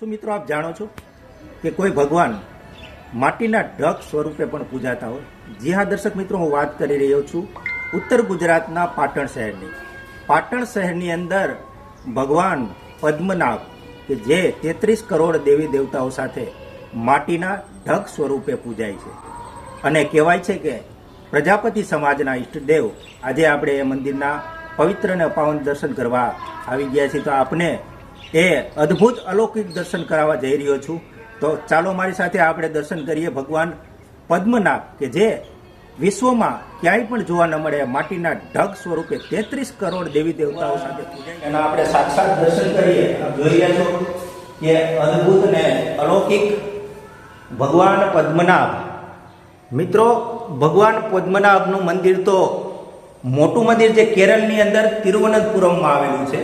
શું મિત્રો આપ જાણો છો કે કોઈ ભગવાન માટીના ઢગ સ્વરૂપે પણ પૂજાતા હોય? જી હા, દર્શક મિત્રો, હું વાત કરી રહ્યો છું ઉત્તર ગુજરાતના પાટણ શહેરની. પાટણ શહેરની અંદર ભગવાન પદ્મનાભ કે જે તેત્રીસ કરોડ દેવી દેવતાઓ સાથે માટીના ઢગ સ્વરૂપે પૂજાય છે. અને કહેવાય છે કે પ્રજાપતિ સમાજના ઈષ્ટદેવ આજે આપણે એ મંદિરના પવિત્ર અને પાવન દર્શન કરવા આવી ગયા છીએ. તો આપને એ અદ્ભુત અલૌકિક દર્શન કરાવવા જઈ રહ્યો છું. તો ચાલો મારી સાથે આપણે દર્શન કરીએ ભગવાન પદ્મનાભ, કે જે વિશ્વમાં ક્યાંય પણ જોવા ન મળે, માટીના ઢગ સ્વરૂપે તેત્રીસ કરોડ દેવી દેવતાઓ સાથે એના આપણે સાક્ષાત દર્શન કરીએ. જોઈ છો કે અદ્ભુત ને અલૌકિક ભગવાન પદ્મનાભ. મિત્રો, ભગવાન પદ્મનાભનું મંદિર તો મોટું મંદિર જે કેરળની અંદર તિરુવનંતપુરમમાં આવેલું છે,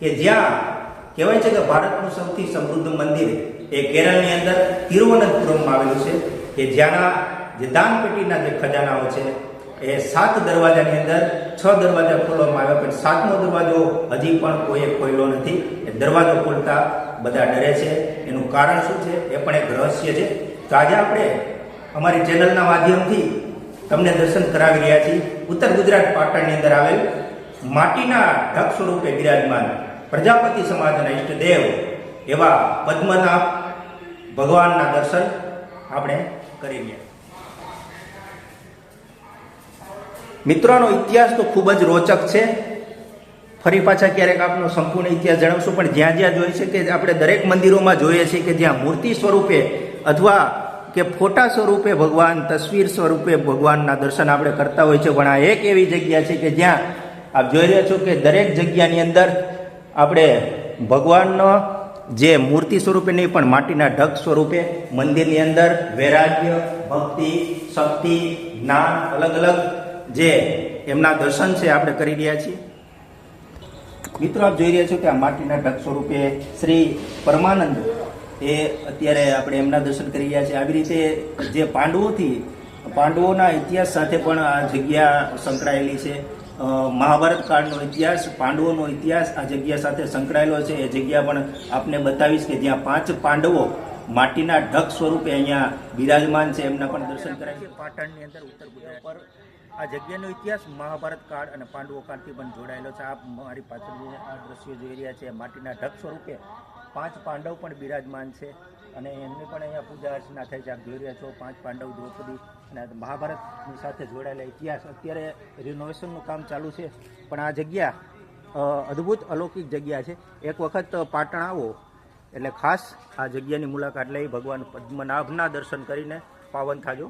કે જ્યાં કહેવાય છે કે ભારતનું સૌથી સમૃદ્ધ મંદિર એ કેરળની અંદર તિરુવનંતપુરમમાં આવેલું છે. કે જ્યાંના જે દાનપેટીના જે ખજાનાઓ છે, એ સાત દરવાજાની અંદર છ દરવાજા ખોલવામાં આવ્યા, પણ સાતમો દરવાજો હજી પણ કોઈએ ખોલ્યો નથી. એ દરવાજો ખોલતા બધા ડરે છે. એનું કારણ શું છે? એ પણ એક રહસ્ય છે. તો આજે આપણે અમારી ચેનલના માધ્યમથી તમને દર્શન કરાવી રહ્યા છીએ. ઉત્તર ગુજરાત પાટણની અંદર આવેલ માટીના ઢગ સ્વરૂપે બિરાજમાન પ્રજાપતિ સમાજના ઈષ્ટદેવ એવા પદ્મનાભ ભગવાનના દર્શન આપણે કરી રહ્યા. મિત્રોનો ઇતિહાસ તો ખૂબ જ રોચક છે. ફરી પાછા ક્યારેક આપનો સંપૂર્ણ ઇતિહાસ જણાવશું, પણ જ્યાં જ્યાં જોઈએ છે કે આપણે દરેક મંદિરોમાં જોઈએ છીએ કે જ્યાં મૂર્તિ સ્વરૂપે અથવા કે ફોટા સ્વરૂપે ભગવાન, તસવીર સ્વરૂપે ભગવાનના દર્શન આપણે કરતા હોય છે. પણ આ એક એવી જગ્યા છે કે જ્યાં આપ જોઈ રહ્યા છો કે દરેક જગ્યાની અંદર આપણે ભગવાનનો જે મૂર્તિ સ્વરૂપે નહીં, પણ માટીના ઢગ સ્વરૂપે મંદિરની અંદર વૈરાગ્ય, ભક્તિ, શક્તિ, જ્ઞાન, અલગ અલગ જે એમના દર્શન છે, આપણે કરી રહ્યા છીએ. મિત્રો, આપ જોઈ રહ્યા છો કે આ માટીના ઢગ સ્વરૂપે શ્રી પરમાનંદ એ અત્યારે આપણે એમના દર્શન કરી રહ્યા છીએ. આવી રીતે જે પાંડવોથી, પાંડવોના ઇતિહાસ સાથે પણ આ જગ્યા સંકળાયેલી છે. મહાભારત કાળનો ઇતિહાસ, પાંડવોનો ઇતિહાસ આ જગ્યા સાથે સંકળાયેલો છે. એ જગ્યા પણ આપને બતાવીશ કે જ્યાં પાંચ પાંડવો માટીના ઢગ સ્વરૂપે અહીંયા બિરાજમાન છે. એમના પણ દર્શન કરાય છે. પાટણની અંદર ઉત્તર ગુજરાત પર આ જગ્યાનો ઇતિહાસ મહાભારત કાળ અને પાંડવો કાળથી પણ જોડાયેલો છે. આપ મારી પાછળ આ દ્રશ્યો જોઈ રહ્યા છે. માટીના ઢગ સ્વરૂપે પાંચ પાંડવ પણ બિરાજમાન છે. અને એમની પણ અહીંયા પૂજા અર્ચના થાય છે. આપ જોઈ રહ્યા છો, પાંચ પાંડવ દ્રૌપદી અને મહાભારતની સાથે જોડાયેલા ઇતિહાસ. અત્યારે રિનોવેશનનું કામ ચાલુ છે, પણ આ જગ્યા અદ્ભુત અલૌકિક જગ્યા છે. એક વખત પાટણ આવો, એટલે ખાસ આ જગ્યાની મુલાકાત લઈ ભગવાન પદ્મનાભના દર્શન કરીને પાવન થાજો.